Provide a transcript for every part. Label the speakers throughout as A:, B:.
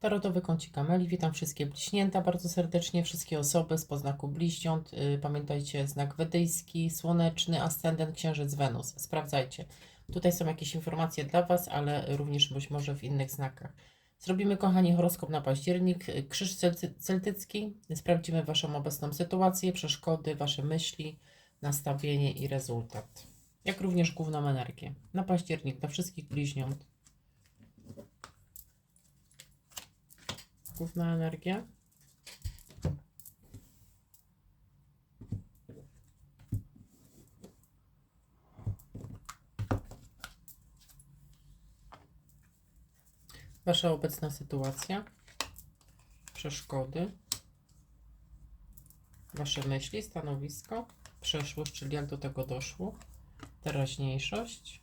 A: Tarotowy kącik Ameli. Witam wszystkie bliźnięta bardzo serdecznie, wszystkie osoby z poznaku bliźniąt. Yy, Pamiętajcie, znak wedyjski, słoneczny, ascendent, księżyc, Wenus. Sprawdzajcie. Tutaj są jakieś informacje dla Was, ale również być może w innych znakach. Zrobimy, kochani, horoskop na październik, krzyż celty- celtycki. Sprawdzimy Waszą obecną sytuację, przeszkody, Wasze myśli, nastawienie i rezultat. Jak również główną energię. Na październik dla wszystkich bliźniąt. Główna energia. Wasza obecna sytuacja, przeszkody, Wasze myśli, stanowisko, przeszłość, czyli jak do tego doszło, teraźniejszość,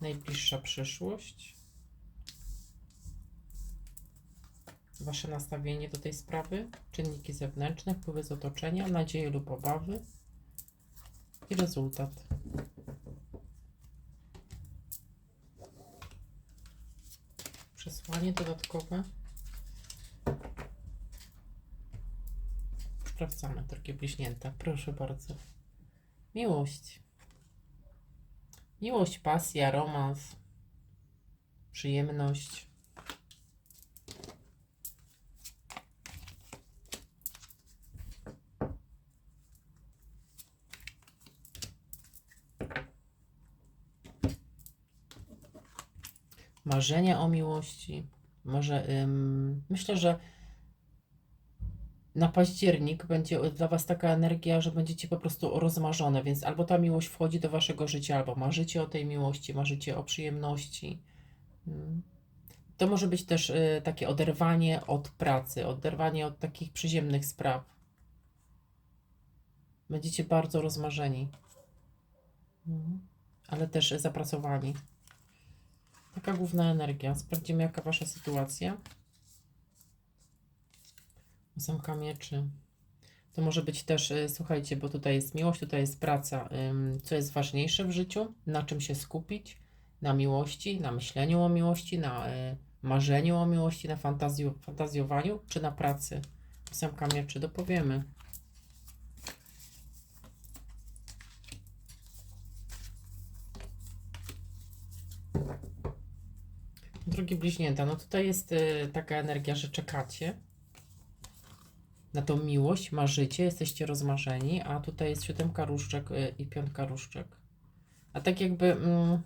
A: najbliższa przyszłość, Wasze nastawienie do tej sprawy, czynniki zewnętrzne, wpływy z otoczenia, nadzieje lub obawy i rezultat. Przesłanie dodatkowe. Sprawdzamy, drogie bliźnięta. Proszę bardzo. Miłość. Miłość, pasja, romans, przyjemność. Marzenia o miłości. Może ym, myślę, że na październik będzie dla Was taka energia, że będziecie po prostu rozmarzone, więc albo ta miłość wchodzi do Waszego życia, albo marzycie o tej miłości, marzycie o przyjemności. Mm. To może być też y, takie oderwanie od pracy, oderwanie od takich przyziemnych spraw. Będziecie bardzo rozmarzeni, Mm. ale też zapracowani. Taka główna energia. Sprawdzimy, jaka wasza sytuacja. Ósemka mieczy. To może być też, y, słuchajcie, bo tutaj jest miłość, tutaj jest praca. Co jest ważniejsze w życiu? Na czym się skupić? Na miłości, na myśleniu o miłości, na y, marzeniu o miłości, na fantazjowaniu, czy na pracy? Ósemka mieczy, dopowiemy. Drogie bliźnięta, no tutaj jest y, taka energia, że czekacie na tą miłość, marzycie, jesteście rozmarzeni, a tutaj jest siódemka różdżek y, i piątka różdżek. A tak jakby, mm,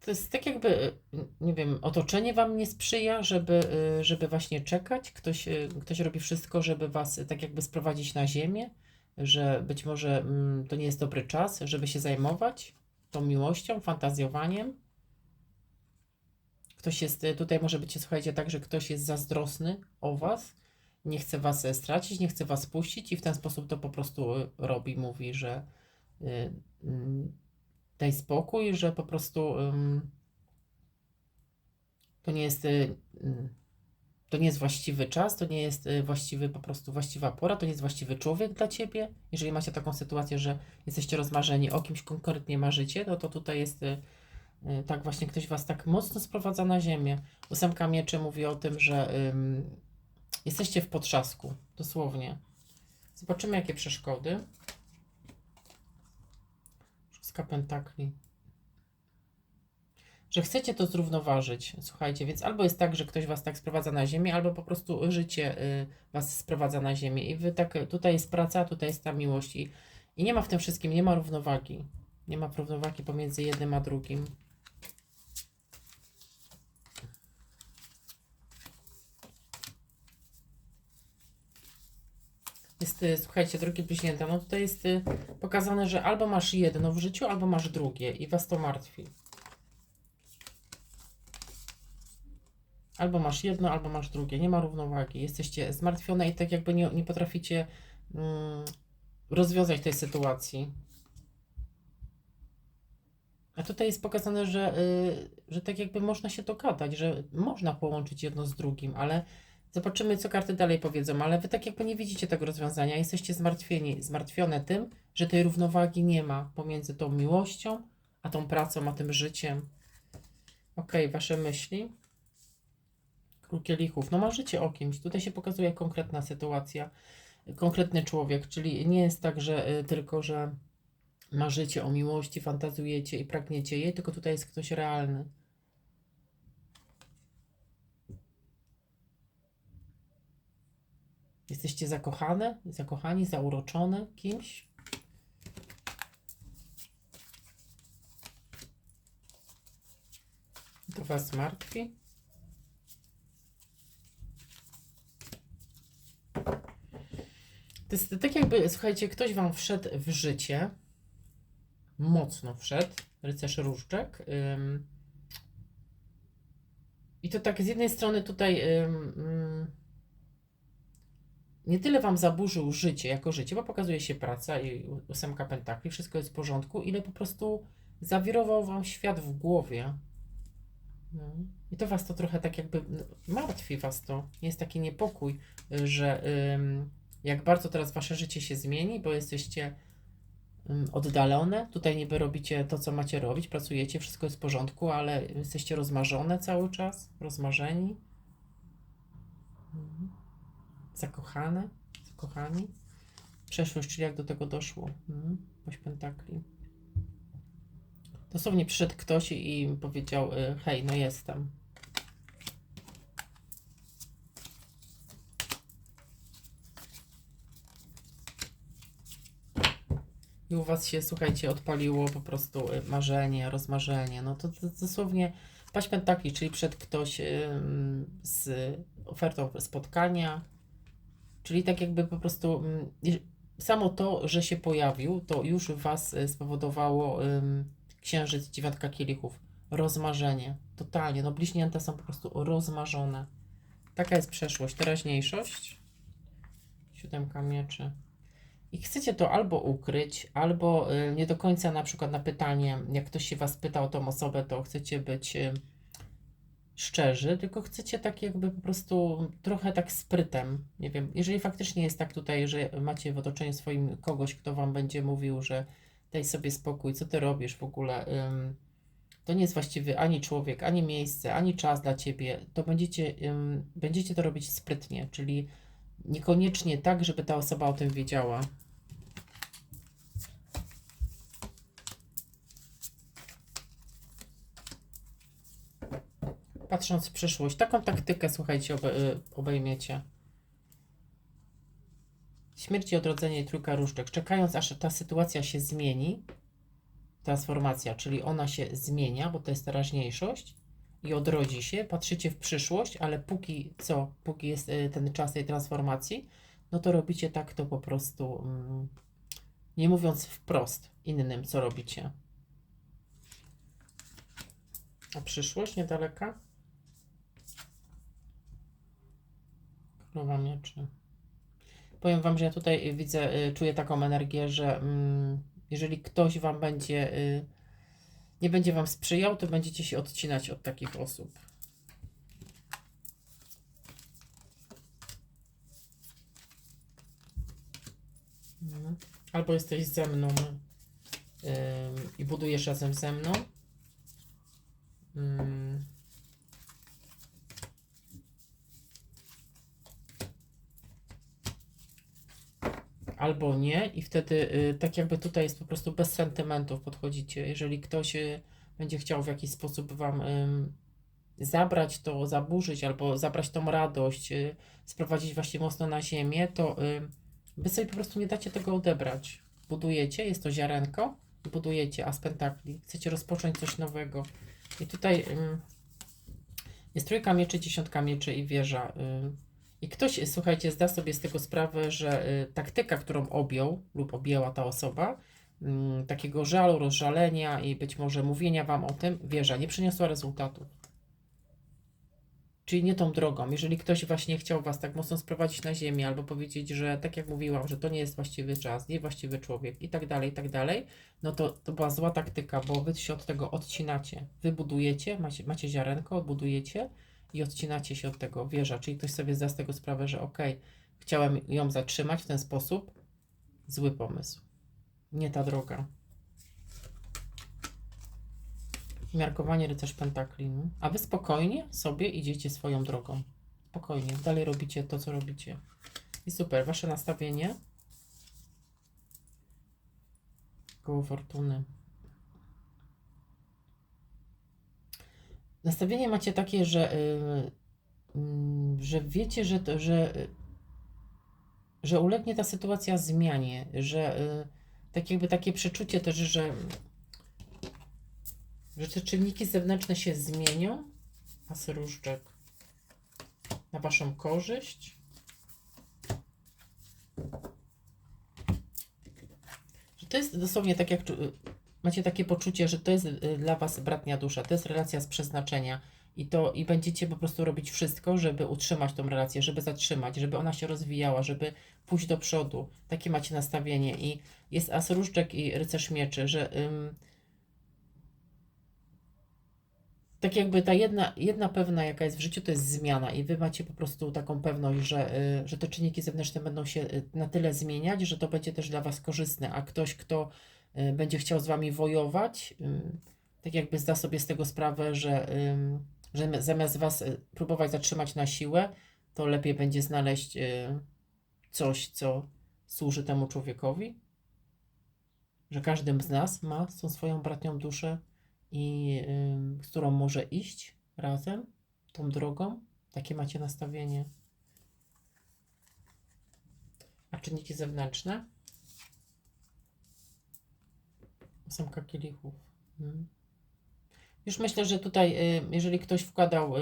A: to jest tak jakby, y, nie wiem, otoczenie wam nie sprzyja, żeby, żeby właśnie czekać. Ktoś, ktoś robi wszystko, żeby was tak jakby sprowadzić na ziemię, że być może mm, to nie jest dobry czas, żeby się zajmować tą miłością, fantazjowaniem. Ktoś jest, y, tutaj może być, słuchajcie, tak, że ktoś jest zazdrosny o was, nie chce was e, stracić, nie chce was puścić i w ten sposób to po prostu y, robi, mówi, że mm, daj spokój, że po prostu to nie jest mm, to nie jest właściwy czas, to nie jest właściwy, po prostu właściwa pora, to nie jest właściwy człowiek dla ciebie. Jeżeli macie taką sytuację, że jesteście rozmarzeni, o kimś konkretnie marzycie, no to tutaj jest tak właśnie ktoś was tak mocno sprowadza na ziemię. Ósemka mieczy mówi o tym, że ym, jesteście w potrzasku, dosłownie. Zobaczymy, jakie przeszkody. Szóstka pentakli. Że chcecie to zrównoważyć, słuchajcie, więc albo jest tak, że ktoś was tak sprowadza na ziemię, albo po prostu życie y, was sprowadza na ziemię i wy tak, tutaj jest praca, tutaj jest ta miłość i, i nie ma w tym wszystkim, nie ma równowagi. Nie ma równowagi pomiędzy jednym a drugim. Jest, y, słuchajcie, drogie bliźnięta, no tutaj jest y, pokazane, że albo masz jedno w życiu, albo masz drugie i was to martwi. Albo masz jedno, albo masz drugie. Nie ma równowagi. Jesteście zmartwione i tak jakby nie, nie potraficie mm, rozwiązać tej sytuacji. A tutaj jest pokazane, że, y, że tak jakby można się dogadać, że można połączyć jedno z drugim, ale zobaczymy, co karty dalej powiedzą. Ale wy tak jakby nie widzicie tego rozwiązania. Jesteście zmartwieni, zmartwione tym, że tej równowagi nie ma pomiędzy tą miłością, a tą pracą, a tym życiem. Okej, wasze myśli. Król kielichów. No marzycie o kimś. Tutaj się pokazuje konkretna sytuacja, konkretny człowiek, czyli nie jest tak, że y, tylko, że marzycie o miłości, fantazujecie i pragniecie jej, tylko tutaj jest ktoś realny. Jesteście zakochane, zakochani, zauroczone kimś. To was martwi. To jest tak jakby, słuchajcie, ktoś wam wszedł w życie, mocno wszedł, rycerz różdżek. Ym, I to tak z jednej strony tutaj ym, ym, nie tyle wam zaburzył życie jako życie, bo pokazuje się praca i ósemka pentakli, wszystko jest w porządku, ile po prostu zawirował wam świat w głowie. No. I to was to trochę tak jakby no, martwi was to. Jest taki niepokój, że ym, jak bardzo teraz wasze życie się zmieni, bo jesteście ym, oddalone. Tutaj niby robicie to, co macie robić, pracujecie, wszystko jest w porządku, ale jesteście rozmarzone cały czas, rozmarzeni. Mhm. Zakochane, zakochani. Przeszłość, czyli jak do tego doszło. Mhm. Pentakli. Dosłownie przyszedł ktoś i powiedział, y, hej, no jestem. I u Was się, słuchajcie, odpaliło po prostu y, marzenie, rozmarzenie. No to, to dosłownie paść pentakli, czyli przed ktoś z ofertą spotkania, czyli tak jakby po prostu jeż- samo to, że się pojawił, to już Was y, spowodowało księżyc, dziewiątka kielichów, rozmarzenie, totalnie, no bliźnięta są po prostu rozmarzone. Taka jest przeszłość, teraźniejszość, siódemka mieczy. I chcecie to albo ukryć, albo y, nie do końca na przykład na pytanie, jak ktoś się Was pyta o tą osobę, to chcecie być szczerzy, tylko chcecie tak jakby po prostu trochę tak sprytem. Nie wiem, jeżeli faktycznie jest tak tutaj, że macie w otoczeniu swoim kogoś, kto Wam będzie mówił, że daj sobie spokój, co Ty robisz w ogóle, ym, to nie jest właściwy ani człowiek, ani miejsce, ani czas dla Ciebie, to będziecie, ym, będziecie to robić sprytnie, czyli niekoniecznie tak, żeby ta osoba o tym wiedziała. Patrząc w przyszłość, taką taktykę, słuchajcie, y, obejmiecie. Śmierć i odrodzenie trójka różdżek. Czekając, aż ta sytuacja się zmieni, transformacja, czyli ona się zmienia, bo to jest teraźniejszość i odrodzi się, patrzycie w przyszłość, ale póki co, póki jest y, ten czas tej transformacji, no to robicie tak to po prostu, mm, nie mówiąc wprost innym, co robicie. A przyszłość niedaleka? Królowa mieczy. Powiem Wam, że ja tutaj widzę, y, czuję taką energię, że mm, jeżeli ktoś Wam będzie, y, nie będzie Wam sprzyjał, to będziecie się odcinać od takich osób. Mhm. Albo jesteś ze mną ym, i budujesz razem ze mną. Ym. Albo nie, i wtedy y, tak jakby tutaj jest po prostu bez sentymentów podchodzicie. Jeżeli ktoś y, będzie chciał w jakiś sposób wam zabrać to, zaburzyć, albo zabrać tą radość, y, sprowadzić właśnie mocno na ziemię, to wy sobie po prostu nie dacie tego odebrać. Budujecie, jest to ziarenko budujecie as pentakli. Chcecie rozpocząć coś nowego. I tutaj jest trójka mieczy, dziesiątka mieczy i wieża. Y, I ktoś, słuchajcie, zda sobie z tego sprawę, że y, taktyka, którą objął lub objęła ta osoba, ym, takiego żalu, rozżalenia i być może mówienia wam o tym, wieża, nie przyniosła rezultatów. Czyli nie tą drogą. Jeżeli ktoś właśnie chciał was tak mocno sprowadzić na ziemię, albo powiedzieć, że tak jak mówiłam, że to nie jest właściwy czas, niewłaściwy człowiek i tak dalej, i tak dalej, no to to była zła taktyka, bo wy się od tego odcinacie. Wy budujecie, macie, macie ziarenko, budujecie i odcinacie się od tego wieża. Czyli ktoś sobie zda z tego sprawę, że okej, chciałem ją zatrzymać w ten sposób. Zły pomysł. Nie ta droga. Miarkowanie rycerz pentakli. A wy spokojnie sobie idziecie swoją drogą. Spokojnie, dalej robicie to, co robicie. I super, wasze nastawienie. Koło fortuny. Nastawienie macie takie, że, y, mm, że wiecie, że, że, y, że ulegnie ta sytuacja zmianie, że y, tak jakby takie przeczucie też, że, że te czynniki zewnętrzne się zmienią, a różdżek na waszą korzyść. To jest dosłownie tak jak macie takie poczucie, że to jest y, dla was bratnia dusza, to jest relacja z przeznaczenia i to i będziecie po prostu robić wszystko, żeby utrzymać tą relację, żeby zatrzymać, żeby ona się rozwijała, żeby pójść do przodu. Takie macie nastawienie i jest as różdżek i rycerz mieczy, że ym, tak jakby ta jedna, jedna pewna, jaka jest w życiu, to jest zmiana i wy macie po prostu taką pewność, że, y, że te czynniki zewnętrzne będą się y, na tyle zmieniać, że to będzie też dla was korzystne, a ktoś, kto będzie chciał z wami wojować, y, tak jakby zda sobie z tego sprawę, że, ym, że zamiast was y, próbować zatrzymać na siłę, to lepiej będzie znaleźć y, coś, co służy temu człowiekowi, że każdy z nas ma tą swoją bratnią duszę i z którą może iść razem tą drogą. Takie macie nastawienie. A czynniki zewnętrzne? Ósemka kielichów. Mm. Już myślę, że tutaj, y, jeżeli ktoś wkładał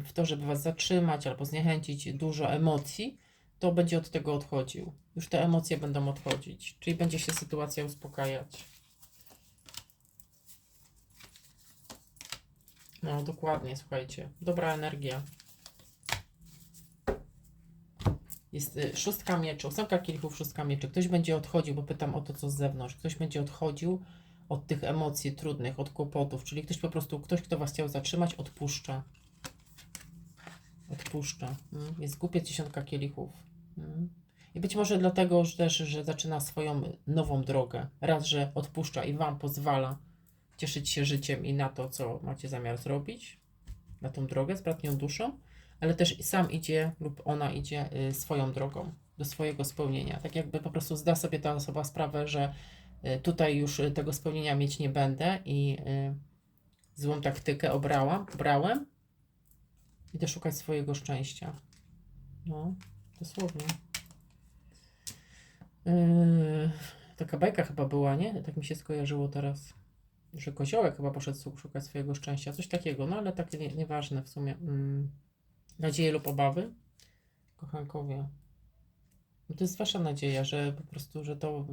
A: w to, żeby was zatrzymać albo zniechęcić dużo emocji, to będzie od tego odchodził. Już te emocje będą odchodzić, czyli będzie się sytuacja uspokajać. No, dokładnie, słuchajcie. Dobra energia. Jest y, szóstka mieczy, ósemka kielichów, szóstka mieczy. Ktoś będzie odchodził, bo pytam o to, co z zewnątrz. Ktoś będzie odchodził od tych emocji trudnych, od kłopotów, czyli ktoś po prostu, ktoś, kto was chciał zatrzymać, odpuszcza. Odpuszcza. Mm. Jest głupie dziesiątka kielichów. Mm. I być może dlatego też, że zaczyna swoją nową drogę. Raz, że odpuszcza i wam pozwala cieszyć się życiem i na to, co macie zamiar zrobić, na tą drogę z bratnią duszą, ale też sam idzie lub ona idzie y, swoją drogą do swojego spełnienia. Tak jakby po prostu zda sobie ta osoba sprawę, że tutaj już y, tego spełnienia mieć nie będę i y, złą taktykę obrałam, obrałem. Idę szukać swojego szczęścia. No, dosłownie. Yy, taka bajka chyba była, nie? Tak mi się skojarzyło teraz że koziołek chyba poszedł szukać swojego szczęścia, coś takiego, no ale takie nie, nieważne w sumie. Mm. Nadzieje lub obawy? Kochankowie. No to jest wasza nadzieja, że po prostu, że to,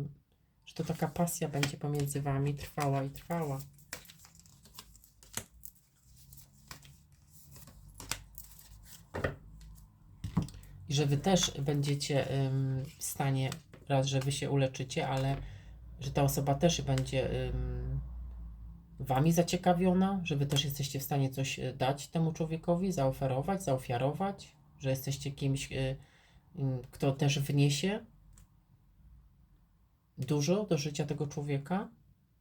A: że to taka pasja będzie pomiędzy wami trwała i trwała. I że wy też będziecie w stanie, raz, że wy się uleczycie, ale że ta osoba też będzie wami zaciekawiona, że wy też jesteście w stanie coś y, dać temu człowiekowi, zaoferować, zaofiarować, że jesteście kimś, y, kto też wniesie dużo do życia tego człowieka.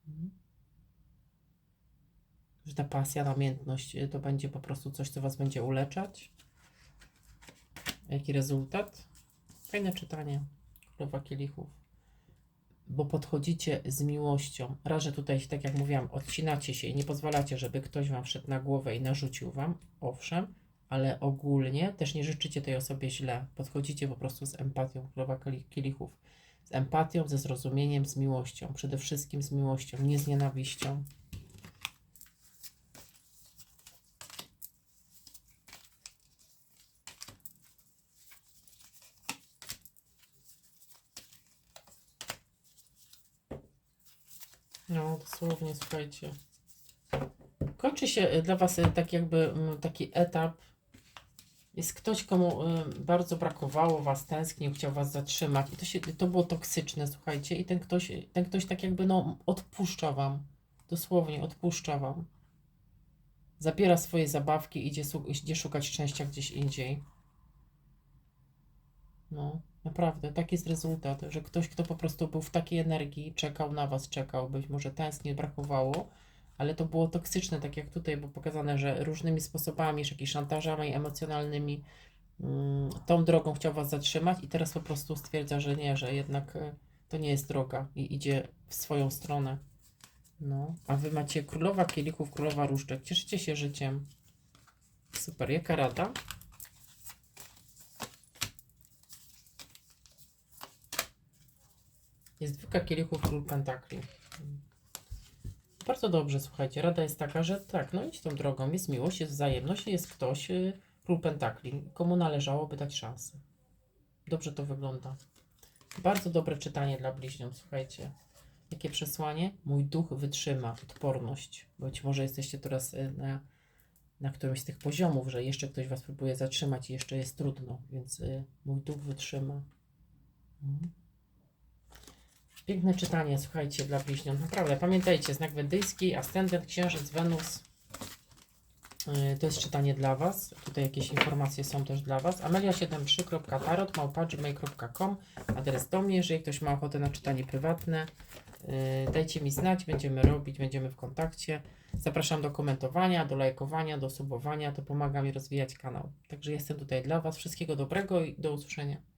A: Mhm. Że ta pasja, namiętność y, to będzie po prostu coś, co was będzie uleczać. Jaki rezultat? Fajne czytanie. Królowa kielichów bo podchodzicie z miłością. Raz, że tutaj, tak jak mówiłam, odcinacie się i nie pozwalacie, żeby ktoś wam wszedł na głowę i narzucił wam, owszem, ale ogólnie też nie życzycie tej osobie źle. Podchodzicie po prostu z empatią, królowa kieli- kielichów. Z empatią, ze zrozumieniem, z miłością. Przede wszystkim z miłością, nie z nienawiścią. No, dosłownie, słuchajcie. Kończy się dla Was y, tak jakby taki etap. Jest ktoś, komu y, bardzo brakowało Was, tęsknił, chciał Was zatrzymać. I to, się, to było toksyczne, słuchajcie. I ten ktoś, ten ktoś tak jakby no, odpuszcza Wam. Dosłownie odpuszcza Wam. Zabiera swoje zabawki, idzie, idzie szukać szczęścia gdzieś indziej. No, naprawdę, taki jest rezultat, że ktoś, kto po prostu był w takiej energii, czekał na was, czekał, być może tęsknił, brakowało, ale to było toksyczne, tak jak tutaj było pokazane, że różnymi sposobami, jakimiś szantażami emocjonalnymi mm, tą drogą chciał Was zatrzymać i teraz po prostu stwierdza, że nie, że jednak e, to nie jest droga i idzie w swoją stronę. No, a Wy macie królowa kielichów, królowa różdżek. Cieszycie się życiem. Super, jaka rada? Jest dwójka kielichów, król pentakli. Bardzo dobrze, słuchajcie. Rada jest taka, że tak, no idź tą drogą. Jest miłość, jest wzajemność jest ktoś, y, król pentakli, komu należałoby dać szansę. Dobrze to wygląda. Bardzo dobre czytanie dla bliźniąt, słuchajcie. Jakie przesłanie? Mój duch wytrzyma, odporność. Być może jesteście teraz y, na, na którymś z tych poziomów, że jeszcze ktoś was próbuje zatrzymać i jeszcze jest trudno, więc y, mój duch wytrzyma. Mhm. Piękne czytanie, słuchajcie, dla bliźniąt. Naprawdę, pamiętajcie, znak wendyjski, ascendent, księżyc, Wenus. Yy, To jest czytanie dla Was. Tutaj jakieś informacje są też dla Was. amelia73.tarot małpa.gmail.com Adres do mnie, jeżeli ktoś ma ochotę na czytanie prywatne. Yy, Dajcie mi znać, będziemy robić, będziemy w kontakcie. Zapraszam do komentowania, do lajkowania, do subowania. To pomaga mi rozwijać kanał. Także jestem tutaj dla Was. Wszystkiego dobrego i do usłyszenia.